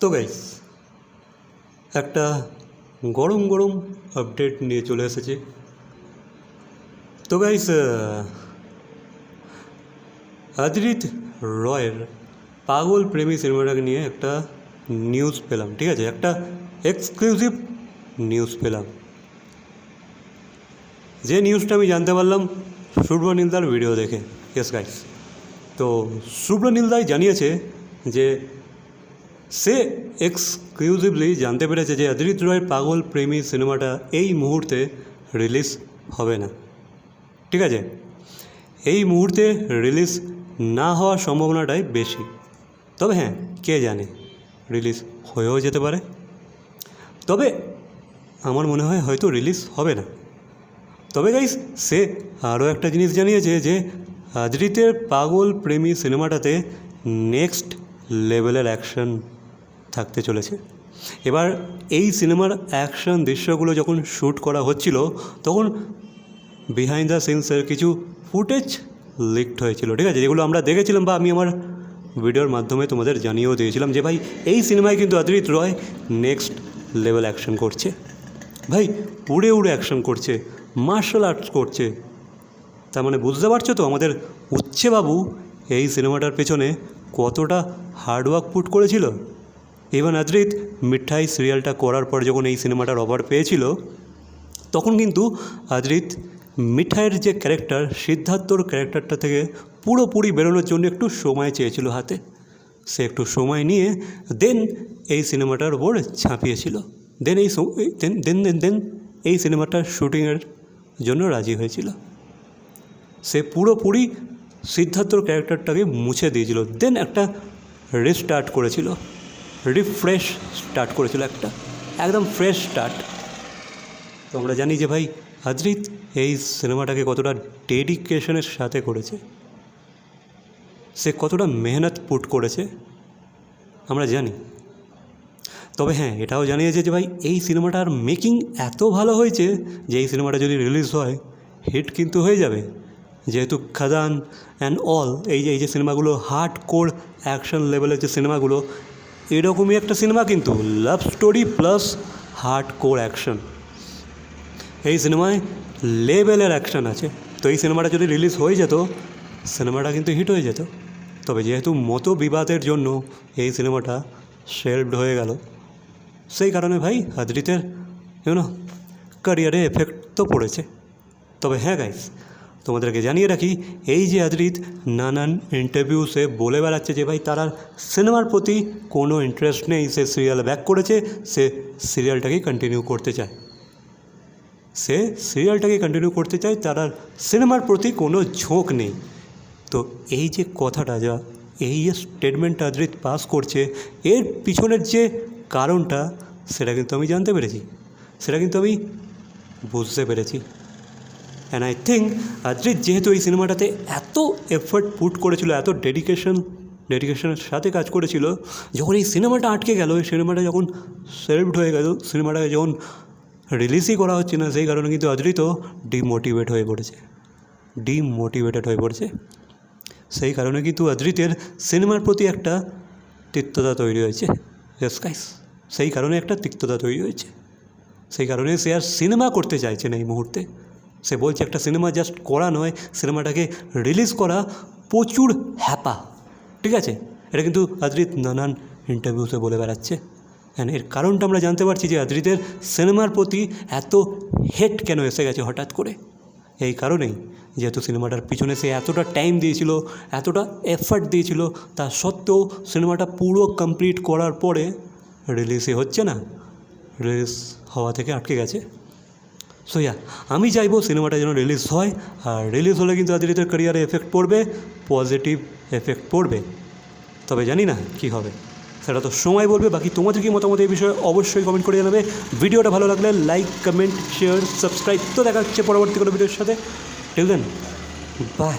তো গাইস একটা গরম গরম আপডেট নিয়ে চলে এসেছে। তো গাইস আদিরিত রয়ের পাগল প্রেমী সিনেমাটাকে নিয়ে একটা নিউজ পেলাম, ঠিক আছে? একটা এক্সক্লুসিভ নিউজ পেলাম। যে নিউজটা আমি জানতে পারলাম সুব্রনীলদার ভিডিও দেখে। ইয়েস গাইস তো সুব্রনীলদাই জানিয়েছে যে সে এক্সক্লুসিভলি জানতে পেরেছে যে অদিত রয়ের পাগল প্রেমী সিনেমাটা এই মুহূর্তে রিলিজ হবে না। ঠিক আছে? এই মুহূর্তে রিলিজ না হওয়ার সম্ভাবনাটাই বেশি। তবে হ্যাঁ কে জানে? রিলিজ হয়েও যেতে পারে। তবে আমার মনে হয় হয়তো রিলিজ হবে না। তবে গাইস সে আরও একটা জিনিস জানিয়েছে যে আদৃতের পাগল প্রেমী সিনেমাটাতে নেক্সট লেভেলের অ্যাকশন থাকতে চলেছে। এবার এই সিনেমার অ্যাকশন দৃশ্যগুলো যখন শ্যুট করা হচ্ছিল, তখন বিহাইন্ড দ্য সিনসের কিছু ফুটেজ লিকড হয়েছিল, ঠিক আছে? যেগুলো আমরা দেখেছিলাম বা আমি আমার ভিডিওর মাধ্যমে তোমাদের জানিয়েও দিয়েছিলাম যে, ভাই, এই সিনেমায় কিন্তু Adrit Roy next level action করছে। ভাই, উড়ে উড়ে অ্যাকশন করছে মার্শাল আর্টস করছে। তার মানে বুঝতে পারছ তো আমাদের উচ্ছেবাবু এই সিনেমাটার পেছনে কতটা হার্ডওয়ার্ক পুট করেছিল? ইভান আদ্রিত মিঠাই সিরিয়ালটা করার পর যখন এই সিনেমাটার অফার পেয়েছিল, তখন কিন্তু আদ্রিত মিঠাইয়ের যে ক্যারেক্টার সিদ্ধার্থর ক্যারেক্টারটা থেকে পুরোপুরি বেরোনোর জন্য একটু সময় চেয়েছিল হাতে। সে একটু সময় নিয়ে দেন এই সিনেমাটার ওপর ঝাঁপিয়েছিল। দেন এই দেন দেন দেন দেন এই সিনেমাটার শুটিংয়ের জন্য রাজি হয়েছিল। সে পুরোপুরি সিদ্ধার্থর ক্যারেক্টারটাকে মুছে দিয়েছিল। দেন একটা রিস্টার্ট করেছিল। রিফ্রেশ স্টার্ট করেছিল একটা, একদম ফ্রেশ স্টার্ট তো আমরা জানি যে ভাই আদ্রিত এই সিনেমাটাকে কতটা ডেডিকেশনের সাথে করেছে। সে কতটা মেহনত পুট করেছে, আমরা জানি। তবে হ্যাঁ এটাও জানিয়েছে যে ভাই, এই সিনেমাটার মেকিং এত ভালো হয়েছে যে এই সিনেমাটা যদি রিলিজ হয় হিট কিন্তু হয়ে যাবে। যেহেতু খাদান অ্যান্ড অল এই যে এই যে সিনেমাগুলো হার্ড কোর অ্যাকশন লেভেলের যে সিনেমাগুলো এরকমই একটা সিনেমা কিন্তু love story plus hardcore action এই সিনেমায় লেভেলের অ্যাকশন আছে। তো এই সিনেমাটা যদি রিলিজ হয়ে যেত, সিনেমাটা কিন্তু হিট হয়ে যেত। তবে যেহেতু মতো বিবাদের জন্য এই সিনেমাটা শেলভড হয়ে গেল, সেই কারণে ভাই আদ্রিতের ইউনো ক্যারিয়ারে এফেক্ট তো পড়েছে। তবে হ্যাঁ গাইস তোমাদেরকে জানিয়ে রাখি, এই যে আদ্রিত নানান ইন্টারভিউসে বলে বেড়াচ্ছে যে ভাই তার সিনেমার প্রতি কোনো ইন্টারেস্ট নেই, সে সিরিয়াল ব্যাক করেছে, সে সিরিয়ালটাকেই কন্টিনিউ করতে চায়। সে সিরিয়ালটাকে কন্টিনিউ করতে চায়, তার আর সিনেমার প্রতি কোনো ঝোঁক নেই। তো এই যে কথাটা যা, এই যে স্টেটমেন্টটা আদ্রিত পাস করছে, এর পিছনের যে কারণটা, সেটা কিন্তু আমি জানতে পেরেছি। সেটা কিন্তু আমি বুঝতে পেরেছি। অ্যান্ড আই থিঙ্ক আদ্রিত যেহেতু এই সিনেমাটাতে এত এফর্ট পুট করেছিল, এত ডেডিকেশন ডেডিকেশনের সাথে কাজ করেছিল, যখন এই সিনেমাটা আটকে গেল, এই সিনেমাটা যখন সেলভড হয়ে গেল সিনেমাটাকে যখন রিলিজই করা হচ্ছে না, সেই কারণে কিন্তু আদ্রিতও ডিমোটিভেট হয়ে পড়েছে। ডিমোটিভেটেড হয়ে পড়েছে। সেই কারণে কিন্তু আদ্রিতের সিনেমার প্রতি একটা তিক্ততা তৈরি হয়েছে। ইয়েস সেই কারণে একটা তিক্ততা তৈরি হয়েছে। সেই কারণে সে আর সিনেমা করতে চাইছে না এই মুহূর্তে। সে বলছে, একটা সিনেমা জাস্ট করা নয়, সিনেমাটাকে রিলিজ করা প্রচুর হ্যাপা। ঠিক আছে? এটা কিন্তু আদ্রিত নানান ইন্টারভিউতে বলে বেড়াচ্ছে। হ্যাঁ এর কারণটা আমরা জানতে পারছি যে আদ্রিতের সিনেমার প্রতি এত হেট কেন এসে গেছে হঠাৎ করে? এই কারণেই যেহেতু সিনেমাটার পিছনে সে এতটা টাইম দিয়েছিল, এতটা এফর্ট দিয়েছিল, তা সত্ত্বেও সিনেমাটা পুরো কমপ্লিট করার পরে রিলিজই হচ্ছে না। রিলিজ হওয়া থেকে আটকে গেছে। সো ইয়া আমি চাইব সিনেমাটা যেন রিলিজ হয়, আর রিলিজ হলে কিন্তু আদিত্যের ক্যারিয়ারে এফেক্ট পড়বে পজিটিভ এফেক্ট পড়বে। তবে জানি না কি হবে। সেটা তো সময় বলবে, বাকি তোমাদের কি মতামত এই বিষয়ে অবশ্যই কমেন্ট করে জানাবে। ভিডিওটা ভালো লাগলে লাইক কমেন্ট শেয়ার সাবস্ক্রাইব তো দেখা হচ্ছে পরবর্তী কোনো ভিডিওর সাথে। Till then by